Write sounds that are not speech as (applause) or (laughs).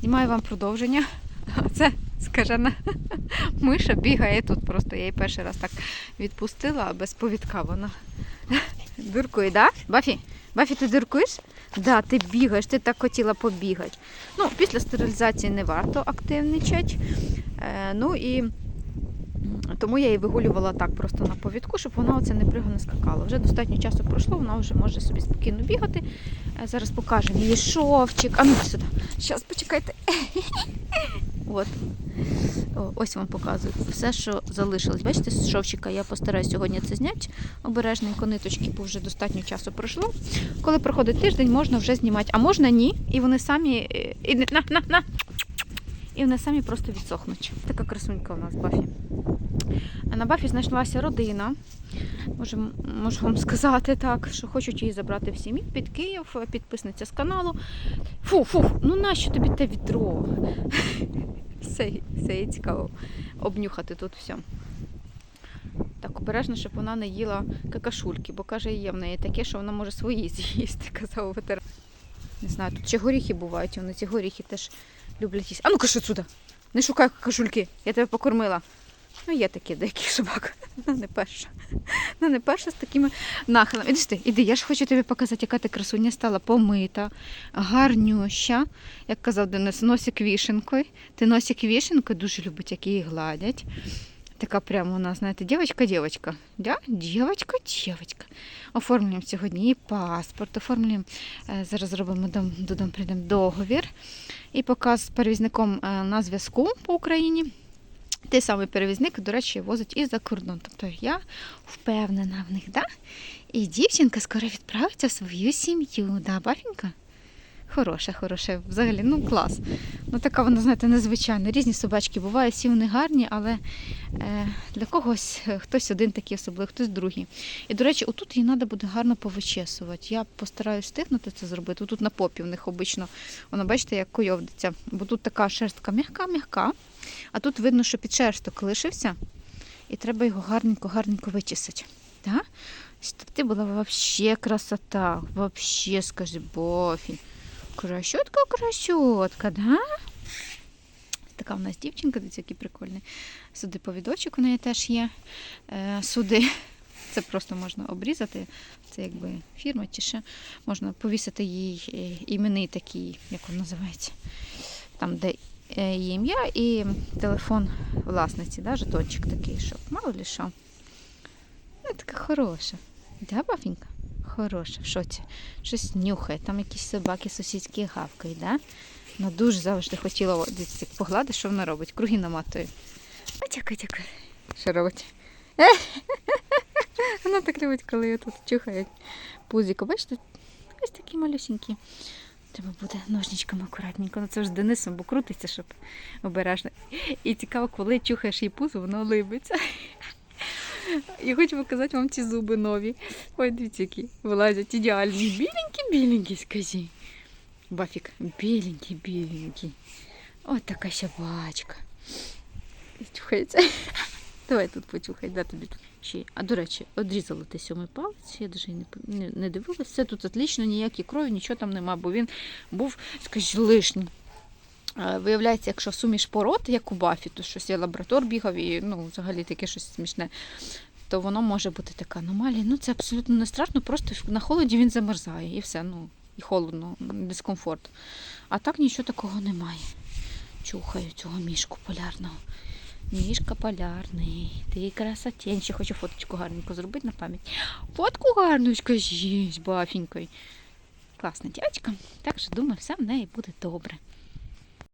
Знімаю вам продовження. (laughs) Це скажена (laughs) миша бігає тут. Просто я її перший раз так відпустила, а без повідка вона (laughs) дуркує, да? Бафі? Бафі, ти дуркуєш? Да, ти бігаєш, ти так хотіла побігати. Ну, після стерилізації не варто активничати. Е, ну і тому я її вигулювала так просто на повідку, щоб вона оце не пригано скакала. Вже достатньо часу пройшло, вона вже може собі спокійно бігати. Е, Зараз покажемо її шовчик. А ну сюди. Зараз почекайте. (laughs) От. Ось вам показую все, що залишилось. Бачите, з шовчика я постараюсь сьогодні це зняти обережненько ниточки, бо вже достатньо часу пройшло. Коли проходить тиждень, можна вже знімати, а можна ні. І вони самі. І, на, на, на. і вони самі просто відсохнуть. Така красунька у нас Бафі. На Бафі знайшлася родина. Можу, можу вам сказати так, що хочуть її забрати в сім'ю під Київ, підписниця з каналу. Фу, фу, ну нащо тобі те відро? (laughs) Все, все цікаво обнюхати тут все. Так обережно, щоб вона не їла какашульки, бо каже, є в неї таке, що вона може свої (laughs) з'їсти, казав ветеран. Не знаю, тут ще горіхи бувають, вони ці горіхи теж люблять їсти. А ну кажи сюди! Не шукай какашульки, я тебе покормила. Ну, є такі деякі собак. (laughs) Ну, не перша. Ну, не перша з такими нахилами. Іди іди, я ж хочу тобі показати, яка ти красуня стала помита, гарнюща, як казав Денис, носик вішенкою. Ти носик вішенкою дуже любить, як її гладять. Така прямо у нас, знаєте, дівчинка-дівчинка. Да? Дівчинка-дівчинка. Оформлюємо сьогодні і паспорт, оформлюємо, е, зараз зробимо дом, додому прийдемо договір і показ з перевізником е, на зв'язку по Україні. Той самий перевізник, до речі, возить і за кордон. Тобто я впевнена в них, да? І дівчинка скоро відправиться в свою сім'ю, да, бафінька? Хороша, хороша, взагалі, ну клас. Ну така вона, знаєте, незвичайна. Різні собачки бувають, всі вони гарні, але е, для когось е, хтось один такий особливий, хтось другий. І, до речі, отут її треба буде гарно повичесувати. Я постараюсь встигнути це зробити. Тут на попі в них обично, вона бачите, як койовдиться. Бо тут така шерстка м'яка-м'яка, а тут видно, що підшерсток лишився, і треба його гарненько-гарненько вичесати. Так? Щоб ти була вообще красота. Вообще, скажи, Бофі. Кращотка, кращотка, да? Така в нас дівчинка, дивіться, який прикольний. Суди повідочок у неї теж є. Е, суди. Це просто можна обрізати. Це якби фірма чи ще. Можна повісити їй е, іменний такий, як він називається. Там, де її ім'я і телефон власниці, да, жетончик такий, щоб мало ли що. Ну, така хороша. Да, бафінька? Хороша, в шоці. Щось нюхає, там якісь собаки сусідські гавкають, да? Ну дуже завжди хотіла погладити, що вона робить. Круги наматує. А дякую, дякую. Що робить? (laughs) Вона так любить, коли її тут чухають пузіко. Бачите, ось такі малюсінькі. Треба буде ножничками акуратненько. Ну це ж Денисом, бо крутиться, щоб обережно. І цікаво, коли чухаєш її пузо, воно либиться. І хочу показати вам ці зуби нові. Ой, дивіться, які вилазять ідеальні. Біленькі-біленькі, скажи. Бафік, біленький-біленький. От така собачка. Чухається. Давай тут почухай, да тобі тут ще. А до речі, одрізала ти сьомий палець, я навіть не, не, не дивилася. Все тут отлично, ніякі крові, нічого там нема, бо він був, скажімо, лишній. Виявляється, якщо суміш пород, як у Бафі, то щось я лаборатор бігав і ну, взагалі таке щось смішне, то воно може бути така аномалія. Ну це абсолютно не страшно, просто на холоді він замерзає і все, ну, і холодно, дискомфорт. А так нічого такого немає. Чухаю цього мішку полярного. Мішка полярний, ти красотень. Ще хочу фоточку гарненько зробити на пам'ять. Фотку гарну скажіть, бафінькою. Класна дівчинка, так що думаю, все в неї буде добре.